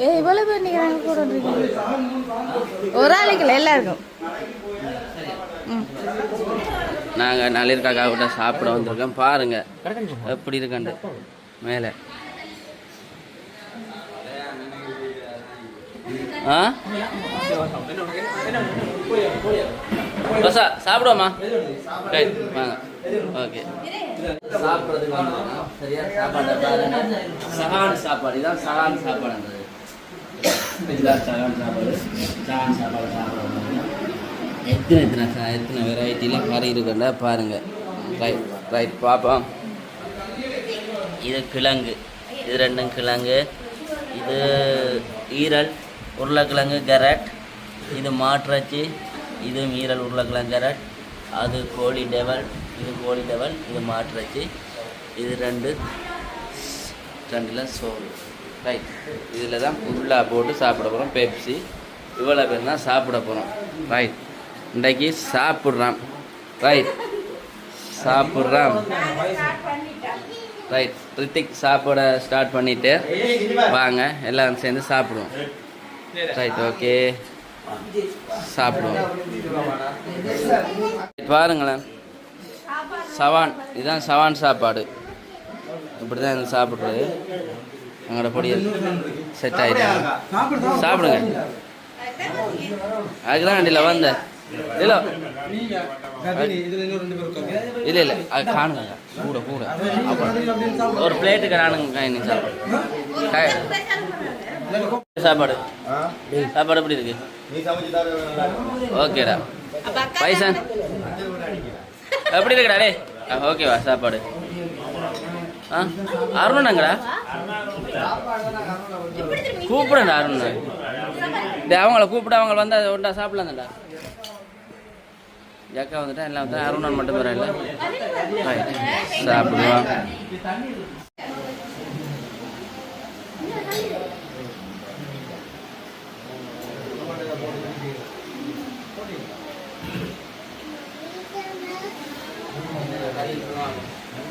ஏ இவ்வளவு பேர் நிக்கிறாங்க கூட ஒரு ஆளுக்கு இல்லை எல்லாருக்கும். நாங்கள் நளிர் காக்கா கிட்ட சாப்பிட வந்திருக்கோம். பாருங்க எப்படி இருக்கண்டு மேலே. ஆ? பசா சாப்பிடுவோமா ரைட் வாங்க. ஓகே. சாப்பிட்றதுக்கு வந்திருக்கோம். சரியா சாப்பாடு பாருங்க சகான் சாப்பாடு இதான் சகான் சாப்பாடுன்றது இதுதான் சகான் சாப்பாடு சகான் சாப்பாடு சாப்பிட எத்தனை எத்தனை சா- எத்தனை வெரைட்டியில் கறி இருக்குல்ல பாருங்க ரைட் ரைட் பார்ப்போம் இது கிழங்கு இது ரெண்டும் கிழங்கு இது ஈரல் உருளைக்கிழங்கு கரட் இது மாட்டிறைச்சி இது ஈரல் உருளைக்கிழங்கு கேரட் அது கோழி டெவல் இது கோழி லெவல் இது மாட்டுறச்சி. இது ரெண்டு ரெண்டில் சோறு. ரைட். இதில் தான் ஃபுல்லாக போட்டு சாப்பிட போகிறோம் பெப்சி. இவ்வளோ பேர் தான் சாப்பிட போகிறோம் ரைட். இன்றைக்கு சாப்பிட்றான் ரைட். சாப்பிட்றான் ரைட். ரித்திக் சாப்பிட ஸ்டார்ட் பண்ணிவிட்டு வாங்க எல்லாரும் சேர்ந்து சாப்பிடுவோம். Right okay. சாப்பிடுவோம். பாருங்களேன் சவான். இதுதான் சவான் சாப்பாடு. இப்படி தான் இது சாப்பிட்றது. எங்களோட பொடியல் செட் ஆகிட்டாங்க சாப்பிடுங்க. அதுக்குதான் வண்டியில் வந்தேன். இல்லை. இதுல இன்னும் ரெண்டு பேர் இருக்காங்க இல்லை இல்லை. அது காணுங்க கூட கூட. ஒரு பிளேட்டுக்கு நானுங்க இன்னைக்கு சாப்பாடு சாப்பாடு. சாப்பாடு எப்படி இருக்கு? ஓகேடா. பைசன் எப்படி இருக்குடா டே ஓகேவா சாப்பாடு. ஆ அருணாங்கடா கூப்பிடுடா அருண் டே அவங்கள கூப்பிட அவங்க வந்தால் ஒன்றா சாப்பிடலாம்டா ஜக்கா வந்துட்டா எல்லாம் வந்து அருணன் மட்டும் வர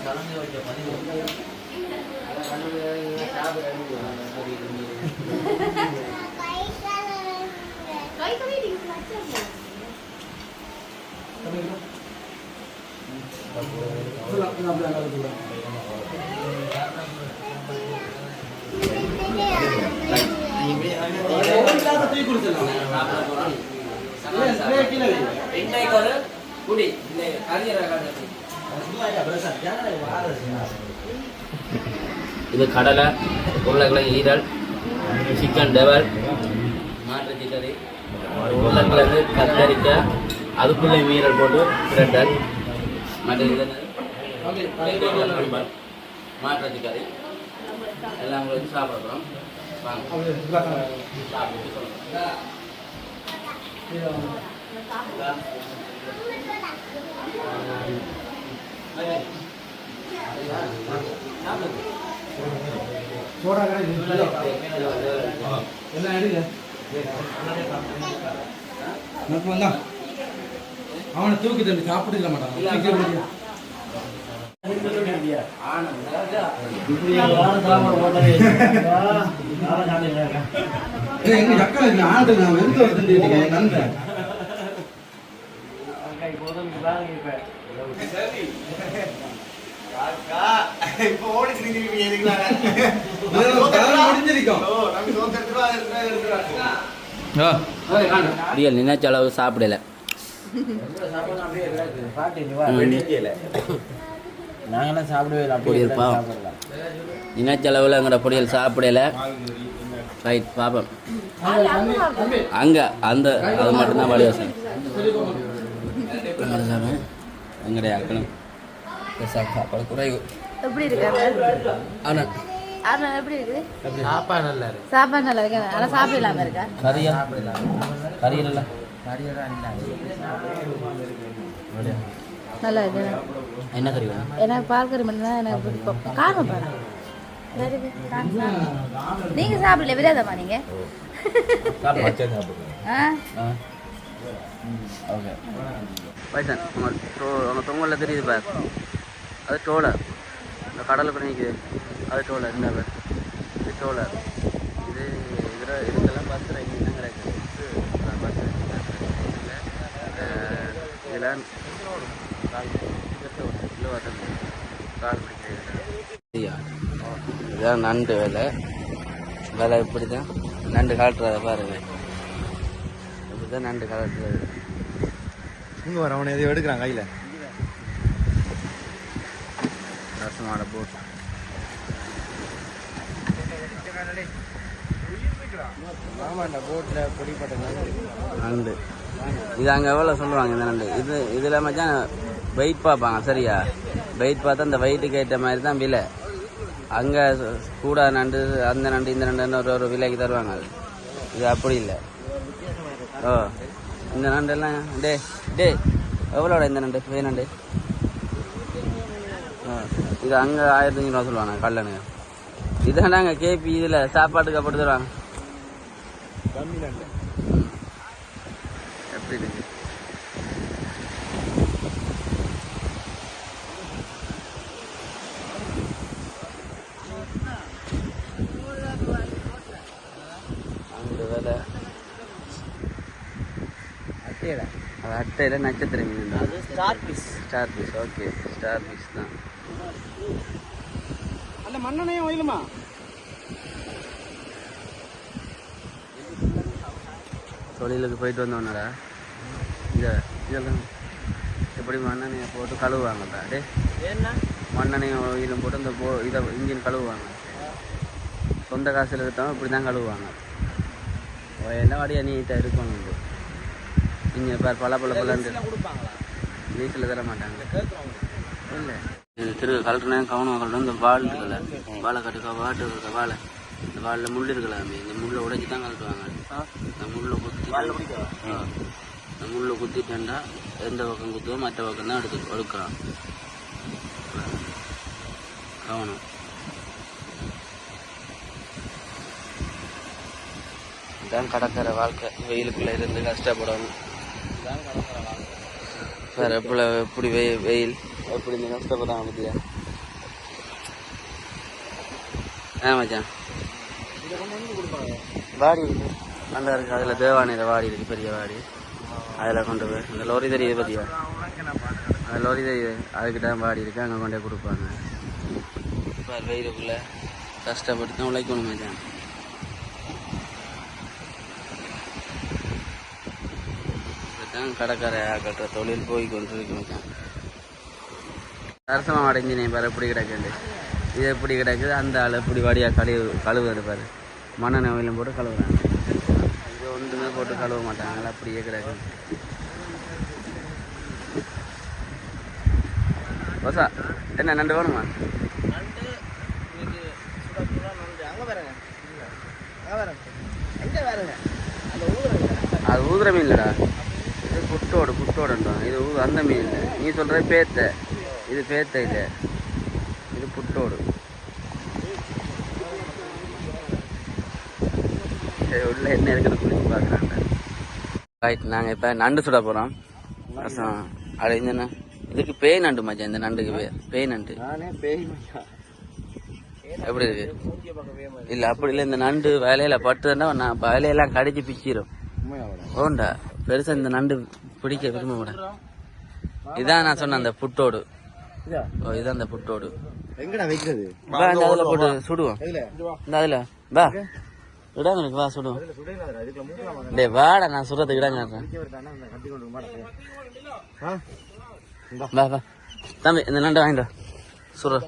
இல்லை சாப்பிடுவோம் இன்னைக்கு ஒரு குடி. இன்னைக்கு கரியர் இது கடலை உருளைக்கிழங்கு ஈரல் சிக்கன் டெவல் மாற்றுச்சிக்கறி உருளைக்கிழங்கு கத்தரிக்காய் அதுக்குள்ளே மீறல் போட்டு பிரட்டல் மற்ற இது என்னது? எல்லாம் உங்களுக்கு சாப்பிட்றோம் சாப்பிட்டு சொல்லுங்கள் சோடா கடை எல்லாம் எடுங்க நட்பு வந்தா அவனை தூக்கி தம்பி சாப்பிட்டு மாட்டான் எங்க சக்கரை ஏய், நான் அக்கா இங்க ஆடு ரியல் நினைச்ச அளவு சாப்பிடல நாங்களாம் சாப்பிடவே இல்லை பொரியல் பாவம். நினைச்ச அளவில் எங்கட பொரியல் சாப்பிடல ரைட் பாப்போம் அங்க அந்த அது மட்டும்தான் வடிவாசம் எங்கடைய அக்கணும் சாப்பாடு குறைவு எப்படி இருக்காங்க ஆனால் ஆனா எப்படி இருக்குது சாப்பாடு நல்லா இருக்கு. சாப்பாடு நல்லா இருக்கு? ஆனா சாப்பிடலாம இருக்கா? கறியா? கறியில நல்லா இருக்கு? என்ன கறி வேணும்? எனக்கு பால் கறி மட்டும் தான் எனக்கு பிடிக்கும். காரம் பாரு வருது. நான் சாப்பிடுறேன். நீங்க? சாப்பிடல விராதமா நீங்க ஓகே. உங்க தொங்கலில் தெரியுது பார். அது டோலர் இந்த கடலுக்கு நிற்குது அது டோலர் இந்த பார் இது டோலர் இது இதில் இதுக்கெல்லாம் பஸ் ரைடிங் தான் கிடைக்குது பஸ் இதில் இதுதான் நண்டு வேலை. வேலை இப்படி தான் நண்டு காட்டுறத பாருங்க. இப்படி தான் நண்டு காட்டுறது. இங்க வர அவனை எதையோ எடுக்கிறான் கையில. ரசமாட போட் ஆமாண்டா பொடிப்பட்ட நண்டு. இது அங்கே எவ்வளோ சொல்லுவாங்க இந்த நண்டு? இது இதில் மச்சான் வெயிட் பார்ப்பாங்க சரியா? வெயிட் பார்த்தா அந்த வெயிட்டுக்கு ஏற்ற மாதிரி தான் விலை. அங்கே கூட நண்டு அந்த நண்டு இந்த நண்டுன்னு ஒரு ஒரு விலைக்கு தருவாங்க. அது இது அப்படி இல்லை. ஓ இந்த நண்டெல்லாம் டே டே எவ்வளோட இந்த நண்டு? வே நண்டு? இது அங்கே ஆயிரத்தி அஞ்சூறு ரூபா சொல்லுவாங்க கல்லணு. இதான் நாங்கள் கேபி இதில் சாப்பாட்டுக்கு அப்படி தருவாங்க. எப்படி இருக்கு? அட்டையில். நட்சத்திர மீன் தான். அது star piece. Starfish okay. Star piece தான். அந்த மண்ணனையும் ஒயிலுமா தொழிலுக்கு போயிட்டு வந்தோன்னடா இந்த இதெல்லாம் எப்படி மண்ணெண்ணெயை போட்டு கழுவுவாங்கடா டே என்ன? மண்ணெண்ணையும் oil-உம் போட்டு அந்த போ இதை இன்ஜின் கழுவுவாங்க. சொந்த காசில் எடுத்தவங்க இப்படி தான் கழுவுவாங்க எல்லாம் வடியா நீட்டாக இருக்கணும் இங்கே? பார் பல பல கொடுப்பாங்களா? டீசலில் தர மாட்டாங்க இல்லை. இது திரு கலட்டுனா கவனம் கலட்டு இந்த வால் இருக்குல்ல வாழை கட்டுக்கா வாட்டு இருக்க வாழை இந்த வாலில் முள் இருக்குல்ல அம்மி, இந்த முள்ளை உடைச்சி தான் கலட்டுவாங்க இந்த முள்ளை குத்தி. இந்த முள்ளை குத்திட்டேன்டா எந்த பக்கம் குத்துவோ மற்ற பக்கம் தான் எடுத்து எடுக்கிறான் கவனம் இதான் கடற்கரை வாழ்க்கை. வெயிலுக்குள்ள இருந்து கஷ்டப்படணும். வேற எப்படி வெயில்? எப்படி இந்த கஷ்டப்படுறாங்க பத்தியா ஆ மச்சான். வாடி. இருக்கு நல்லா இருக்கு அதில் தேவானையில் வாடி இருக்கு பெரிய வாடி. அதில் கொண்டு போய் அந்த லோரி தெரியுது பத்தியா? அந்த லோரி தெரியுது. அதுக்கிட்ட வாடி இருக்கு அங்கே கொண்டே கொடுப்பாங்க. இப்போ கஷ்டப்பட்டு தான் உழைக்கணும் மச்சான். இப்படித்தான் கடற்கரை கட்டுற தொழில் போய் கொண்டு இருக்கு மச்சான் அடைஞ்சு நீ பாரு எப்படி கிடக்குது. இது எப்படி கிடக்குது? அந்த ஆள் எப்படி வாடியாக கழுவு கழுவுறது பாரு. மண்ணெண்ணெய் வெயிலும் போட்டு கழுவுறாங்க. இது ஒன்றுமே போட்டு கழுவ மாட்டாங்களா அப்படியே கிடக்குது. பசா என்ன நண்டு வேணுமா? அது ஊதுற மீன் இல்லடா. இது குட்டோடு புட்டோடுன்றோம் இது ஊ- அந்த மீன் இல்லை. நீ சொல்கிற பேத்தை. இது பேத்த இது. இது புட்டோடு. சரி உள்ள என்ன இருக்குன்னு குளிச்சு பார்க்குறாங்க. ரைட் நாங்கள் இப்போ நண்டு சுட போகிறோம் ரசம் அடைஞ்சண்ணா இதுக்கு பேய் நண்டு மச்சான் இந்த நண்டுக்கு பேர் பேய் நண்டு. எப்படி இருக்கு? இல்லை அப்படி இல்லை இந்த நண்டு வேலையில் பட்டுதுன்னா நான் வேலையெல்லாம் கடிச்சு பிச்சிரும். உண்மையாக ஓண்டா பெருசா இந்த நண்டு பிடிக்க விரும்ப மாட்டேன் இதான் நான் சொன்ன அந்த புட்டோடு. இதான் அந்த புட்டோடு. எங்கடா வைக்கிறது? வா இந்த அதுல போட்டு சுடுவோம் இந்த அதுல. வா. இடாங்க எனக்கு வா சுடுவோம் டேய் வாடா நான் சுடுறதுக்கு இடாங்க தானே அந்த கட்டி கொண்டு மாட்டேன் ஆ? வா வா. தம்பி இந்த நண்டு வாங்கிட்டு வா. சுடுற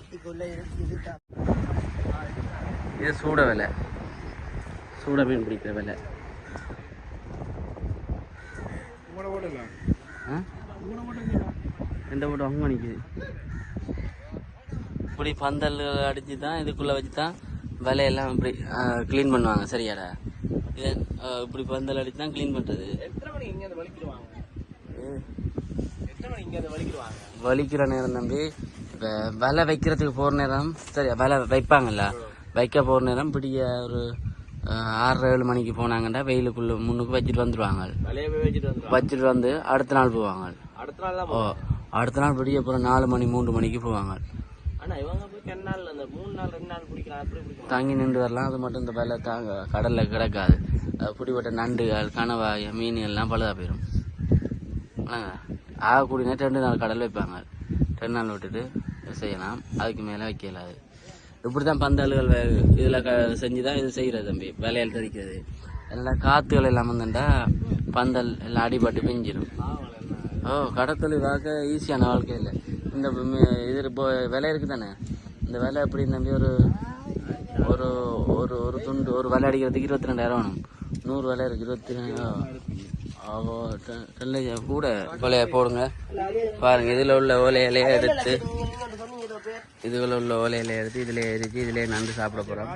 இது சூட விலை. சூட மீன் பிடிக்கிற விலை. மூணு எந்த போட்டு அங்கே நிற்குது இப்படி பந்தல் அடிச்சு தான் இதுக்குள்ளே வச்சு தான் விலையெல்லாம் இப்படி க்ளீன் பண்ணுவாங்க. சரியாடா? இது இப்படி பந்தல் அடிச்சு தான் க்ளீன் பண்ணுறது எத்தனை மணிக்கு இங்க இருந்து வலிக்கிடுவாங்க? எத்தனை மணிக்கு இங்க இருந்து வலிக்கிடுவாங்க? வலிக்கிற நேரம் தம்பி இப்போ விலை வைக்கிறதுக்கு போகிற நேரம் சரி விலை வைப்பாங்கல்ல? வைக்க போகிற நேரம் பிடிய ஒரு ஆறரை ஏழு மணிக்கு போனாங்கன்னா வெயிலுக்குள்ள முன்னுக்கு வச்சுட்டு வந்துடுவாங்க வச்சுட்டு வந்து அடுத்த நாள் போவாங்க. அடுத்த நாள் தான் ஓ அடுத்த நாள் விடிய அப்புறம் நாலு மணி மூன்று மணிக்கு போவாங்க. தங்கி நின்று வரலாம். அது மட்டும் இந்த வேலை தாங்க கடலில் கிடக்காது. பிடிப்பட்ட நண்டுகள் கணவாய் மீன் எல்லாம் பழுதா போயிடும் ஆகக்கூடிய நேரம் ரெண்டு நாள் கடல் வைப்பாங்க. ரெண்டு நாள் விட்டுட்டு செய்யலாம். அதுக்கு மேலே வைக்கலாது இப்படி தான் பந்தல்கள் இதில் க செஞ்சு தான் இது செய்கிறது தம்பி. வேலையில் தெரிக்கிறது எல்லாம் காற்றுகள் எல்லாம் வந்துட்டா பந்தல் எல்லாம் அடிபட்டு பிஞ்சிடும் ஓ கடத்தொழில் வாழ்க்கை ஈஸியான வாழ்க்கை இல்லை இந்த இது இப்போ விலை இருக்குது தானே? இந்த விலை எப்படி நம்பி ஒரு ஒரு ஒரு ஒரு துண்டு ஒரு விலை அடிக்கிறதுக்கு இருபத்தி ரெண்டாயிரம் வேணும். நூறு விலை இருக்கு இருபத்தி ரெண்டாயிரம் கூட. ஓலையை போடுங்க. பாருங்க இதில் உள்ள ஓலையிலையே எடுத்து இதுல உள்ள ஓலையில எடுத்து இதில் எரிச்சு இதிலே நண்டு சாப்பிட போகிறோம்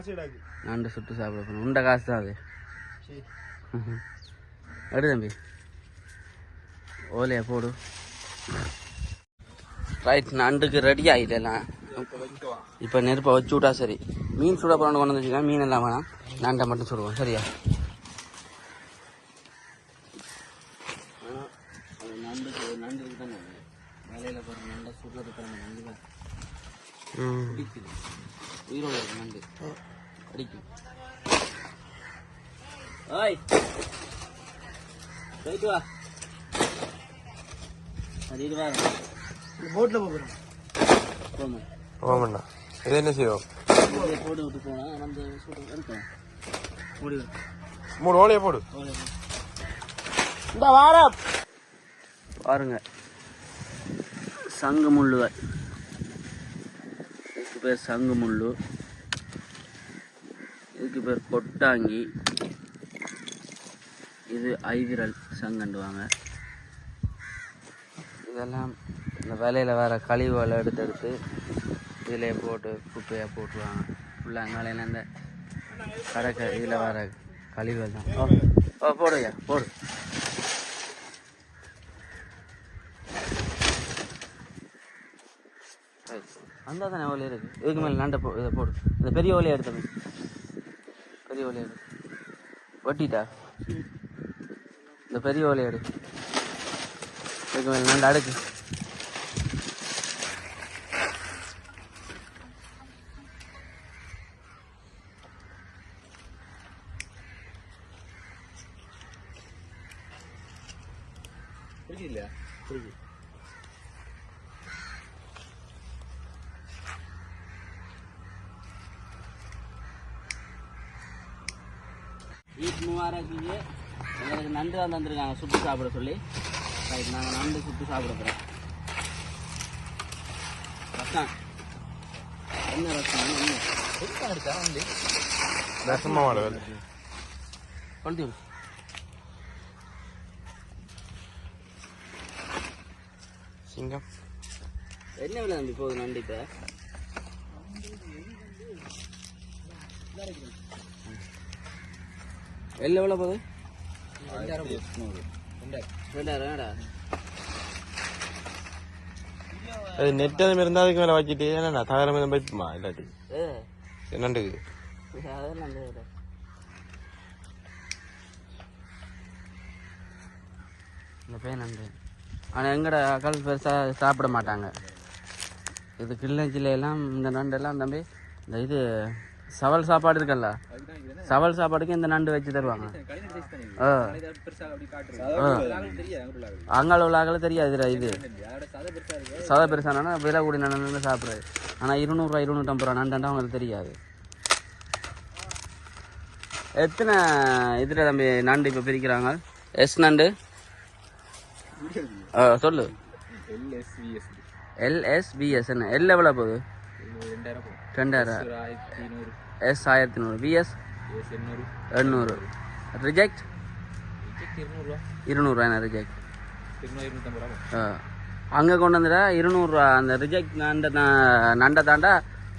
நண்டு சுட்டு சாப்பிட போகிறோம் உண்ட காசு தான் அது. எடு தம்பி. ஓலையை போடு. ரைட் நண்டுக்கு ரெடி ஆகிட்டலாம் இப்போ நெருப்பை வச்சு விட்டா சரி. மீன் சுட போறான்னு கொண்டு வந்து மீன் எல்லாம் வேணாம். நண்டை மட்டும் சுடுவோம் சரியா? நண்டு உயிரோட நண்டு அடிக்கும் போயிட்டு வா. போட்ல போகிறோம் இது என்ன செய்வோம்? போட்டு விட்டு போனா நம்ம சுட்டு. மூணு ஓலையை போடு. இந்த வாரம். பாருங்க. சங்கு முள்ளுகள் இதுக்கு பேர் சங்கு முள்ளு இதுக்கு பேர் கொட்டாங்கி இது ஐவிரல் சங்கண்டுவாங்க இதெல்லாம் இந்த வேலையில் வர கழிவுகளை எடுத்து எடுத்து இதிலே போட்டு குப்பையாக போட்டுருவாங்க. ஃபுல்லாக அங்காலையில் இந்த கடற்கரை இதில் வர கழிவுகள் தான். ஓ ஓ போடுயா போடு. அந்த தானே ஓலை இருக்கு? இதுக்கு மேலே நண்டை போ இதை போடு. இந்த பெரிய ஓலையை எடுத்தமே பெரிய ஓலையை எடு. வட்டிட்டா இந்த பெரிய ஓலையை எடு. இதுக்கு மேலே நண்டு அடுக்கு பிடிக்கலையா பிடிக்கும் ஈத் முபாரக்குக்கு எங்களுக்கு நண்டு தான் தந்திருக்காங்க சுட்டு சாப்பிட சொல்லி ரைட் நாங்கள் நண்டு சுட்டு சாப்பிட போகிறோம் ரசம். என்ன ரசம்? என்ன? ரசமா மாடு வேலை கொண்டு வரு. சிங்கம். என்ன விலை தம்பி போகுது நண்டு இப்போ? வெளில எவ்வளோ போகுது? ரெண்டாயிரம். வேடா அது நெட் அது இருந்தால் அதுக்கு மேலே வச்சுட்டு ஏன்னா தகரம் எதுவும் போய்ட்டுமா இல்லாட்டி? என்னண்டுக்கு இந்த பையன் நண்டு ஆனால் எங்கட அக்கால் பெருசாக சாப்பிட மாட்டாங்க. இது கிளிநொச்சியில எல்லாம் இந்த நண்டெல்லாம் தம்பி இந்த இது சவல் சாப்பாடு இருக்குல்ல? சவல் சாப்பாடுக்கு இந்த நண்டு வச்சு தருவாங்க. அங்கால உள்ளாக்கள தெரியாது இது. சதை பெருசானா விலை கூடி நண்டு சாப்பிட்றது ஆனால் இருநூறுவா இருநூற்றம்பது ரூபா நண்டாண்டா அவங்களுக்கு தெரியாது. எத்தனை இதில் தம்பி நண்டு இப்போ பிரிக்கிறாங்க? எஸ் நண்டு? சொல்லு. எல்எஸ்பிஎஸ் என்ன? எல் எவ்வளோ போகுது? ரெண்டாயிரம் எஸ் ஆயிரத்தி நூறு. பிஎஸ் எண்ணூறு. ரிஜெக்ட் இருநூறுவா. என்ன ரிஜெக்ட் அங்கே கொண்டு வந்துடா இருநூறுவா. அந்த ரிஜெக்ட் நண்டை நண்டை தாண்டா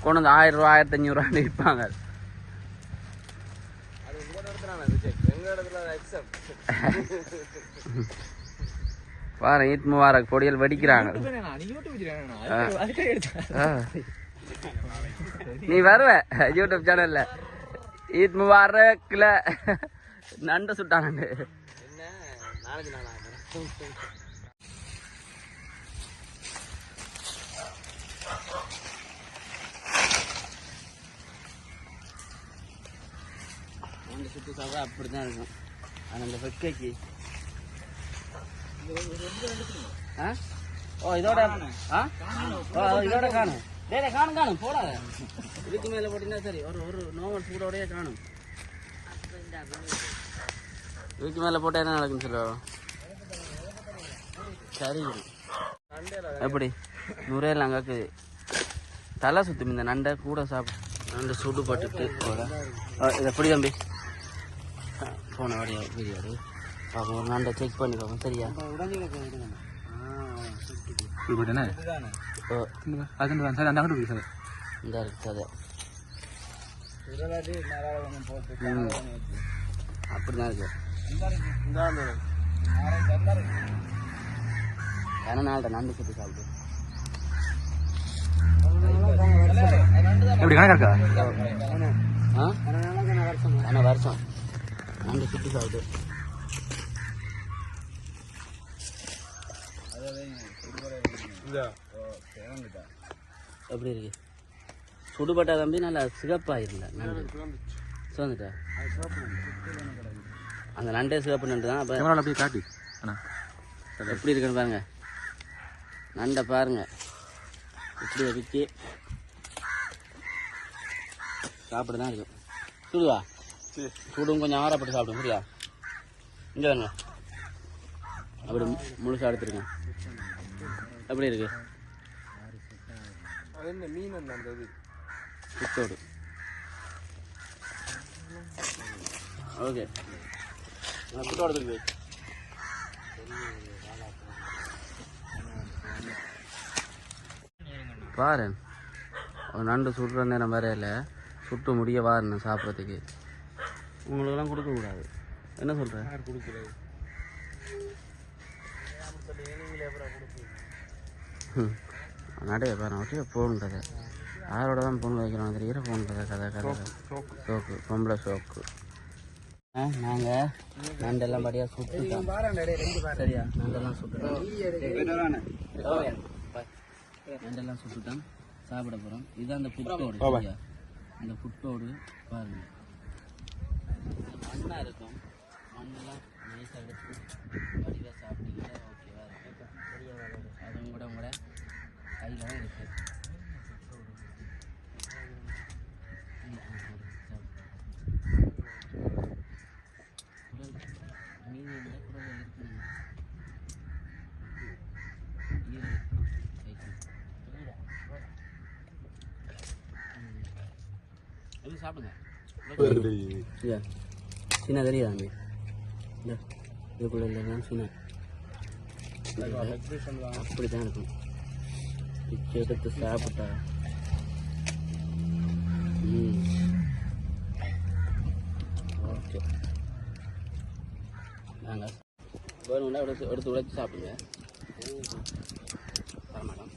கொண்டு வந்து ஆயிரம் ரூபா ஆயிரத்தி அஞ்சூறுவான்னு விற்பாங்க பாரு ஈத் முபாரக் பொடியல் வெடிக்கிறாங்க. நீ வருவ யூடியூப் சேனல்ல ஈத் முபாரக்ல. நண்டு சுட்டானு நண்டு. சுட்டு சாப்பிட அப்படிதான் இருக்கும். ஆனா அந்த வெக்கைக்கு. ஆ? ஓ இதோட ஆ? ஓ இதோட காணும் காணும் காணும் போடாத. இதுக்கு மேல போட்டீங்கன்னா சரி ஒரு ஒரு நோமல் சூடோடய காணும். இதுக்கு மேல போட்டா என்ன நடக்குன்னு சொல்லுவோம் சரி எப்படி? நுரையெல்லாம் அங்கே தலை சுத்தும் இந்த நண்டை கூட சாப்பிட்டு நண்டு சுடு பட்டுட்டு போட. இது எப்படி தம்பி. போன வழியா வீடியோ பார்ப்போம் ஒரு நண்டை செக் பண்ணி பார்ப்போம் சரியா? ஓ இந்த சார் இந்த இருக்குது அப்படிதான் இருக்கு ஏன்னா நாள்கிட்ட நண்டு சுட்டு சாப்பிட்டு எப்படி கணக்கா இருக்கா ஆனால் வருஷம் நண்டு சுட்டு சாப்பிட்டு எப்படி இருக்கு? சுடுபட்டா தம்பி நல்லா நண்டு. சுதந்துட்டா அந்த நண்டே சிகப்பு நண்டு தான் அப்போ கேமராவில் அப்படியே காட்டி. எப்படி இருக்குன்னு பாருங்க. நண்டை பாருங்க. இப்படி வச்சு சாப்பிட தான் இருக்கும். சுடுவா? சுடும் கொஞ்சம் ஆறப்பட்டு சாப்பிடும் சரியா? இங்கே வாங்க. அப்படி மு- முழுசா எடுத்துருங்க. எப்படி இருக்கு? புத்தோடு. ஓகே. புத்தோடு இருக்கு பாரு. நண்டு சுடுற நேரம் வரையில சுட்டு முடிய வாரணும் சாப்பிட்றதுக்கு. உங்களுக்கெல்லாம் கொடுக்கக்கூடாது. என்ன சொல்ற? ம். நடைய பாரு அப்படியே ஃபோன் கதை யாரோட தான் ஃபோன் வைக்கிறோம் தெரியுற ஃபோன் கதை கதை கதை. ஷோக்கு பொம்பளை ஷோக்கு ஆ நாங்கள் நண்டெல்லாம் படியாக சுட்டுட்டோம். சரியா? நண்டெல்லாம் சுட்டுட்டோம். நண்டெல்லாம் சுட்டுட்டோம். சாப்பிட போகிறோம் இதுதான் அந்த புட்டோடு சரியா? இந்த புட்டோடு பாருங்க. மண்ணாக இருக்கும். மண்ணெல்லாம் நைஸாக எடுத்து வடிவாக சாப்பிட்டீங்கன்னா ஓகேவா இருக்கும் அதுவும் கூட உங்களோட கையில் தான் இருக்கு ம், ஆ, சரி, சாப்பிடு. குடல் மீதி இல்லை குடல் இருக்கணும் ஈரல் கைக்கு. ம். இது சாப்பிடுங்க. சின்ன தெரியுதா அம்பி இல்ல இதுக்குள்ள இல்லைன்னா சின்ன அப்படி தான். இருக்கும். பிச்சு எடுத்து சாப்பிட்டா ம் ஓகே நாங்கள் வேணும்னா எடுத்து எடுத்து உழைச்சி சாப்பிடுங்க தரமாட்டோம்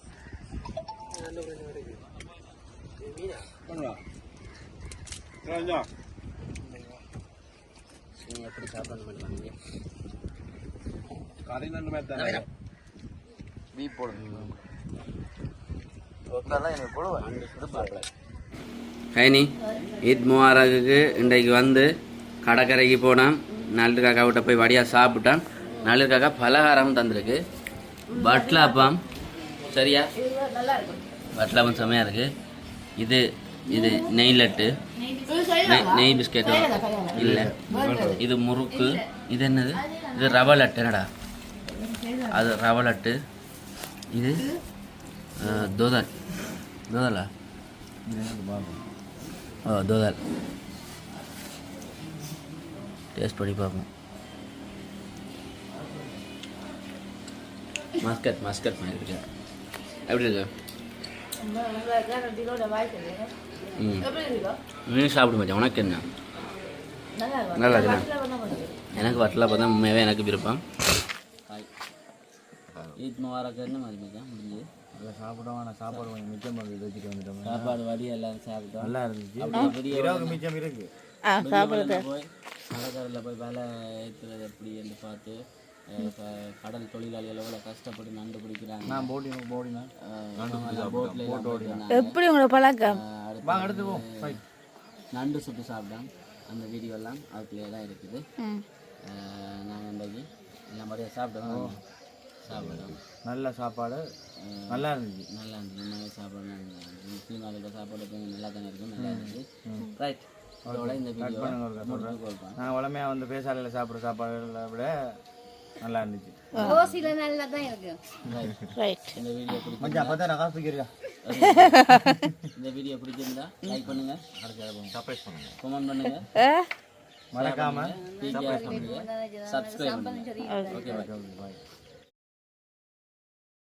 நீங்கள் எப்படி சாப்பிட மாட்டீங்க கைனி ஈத் முவாரகுக்கு இன்றைக்கு வந்து கடற்கரைக்கு போனான். நல்லு காக்கா விட்ட போய் வடியாக சாப்பிட்டான். நல்லு காக்கா பலகாரம் தந்திருக்கு. பட்லாப்பம் சரியா? பட்லாப்பம் செம்மையாக இருக்கு. இது இது நெய் லட்டு. நெய் நெய் பிஸ்கெட். இல்லை. இது முறுக்கு. இது என்னது? இது ரவை லட்டு. என்னடா? அது ரவை லட்டு. இது? தோதல். தோதலா? ஓ தோதல். டேஸ்ட் பண்ணி பார்ப்போம். மஸ்கட் மஸ்கட் பண்ணியிருக்கேன். எப்படி இருக்கு? நீ சாப்பிட மாட்டேன் உனக்கு என்ன? நல்லா இருக்கு எனக்கு வட்டலா பார்த்தா உண்மையாகவே எனக்கு விருப்பம். ஹாய் ஈத் முபாரக் என்ன மாதிரி தான் முடிஞ்சு நல்லா சாப்பிட்டோம். ஆனால் சாப்பாடு கொஞ்சம் மிச்சம் பண்ணி வச்சுட்டு வந்துட்டோம். சாப்பாடு வடி எல்லாம் சாப்பிட்டோம். நல்லா இருந்துச்சு. இரவுக்கு மிச்சம் இருக்கு. போய் கடற்கரையில் போய் வேலை ஏற்றுறது எப்படி என்று பார்த்து கடல் தொழிலாளிகள் எவ்வளோ கஷ்டப்பட்டு நண்டு பிடிக்கிறாங்க. நான் போட்டி போட்டினா போட்டில் எப்படி உங்களோட பழக்கம்? நண்டு சுட்டு சாப்பிட்டோம். அந்த வீடியோ எல்லாம் அதுக்குள்ளே தான் இருக்குது. நாங்கள் இன்றைக்கு எல்லாம் மாதிரியே சாப்பிட்டோம். சாப்பிட்டோம் நல்ல சாப்பாடு. நல்லா இருந்துச்சு. நல்லா இருந்துச்சு. நிறைய சாப்பிடணும் சீமாவோட சாப்பாடு கொஞ்சம் நல்லா தானே இருக்கும். நல்லா இருந்துச்சு. ரைட் அதோட இந்த நான் வளமையாக வந்து பேசாலையில் சாப்பிட்ற சாப்பாடுகளை விட நல்லா இருந்துச்சு. ஓசில நல்லா தான் இருக்கு. ரைட் இந்த வீடியோ பிடிச்சி மச்சான் அப்போ தான் நான் காசு தூக்கிடுறேன் இந்த வீடியோ பிடிச்சிருந்தா லைக் பண்ணுங்க. சர்ப்ரைஸ் பண்ணுங்க. கமெண்ட் பண்ணுங்க. மறக்காம சப்ஸ்கிரைப் பண்ணுங்க. Okay bye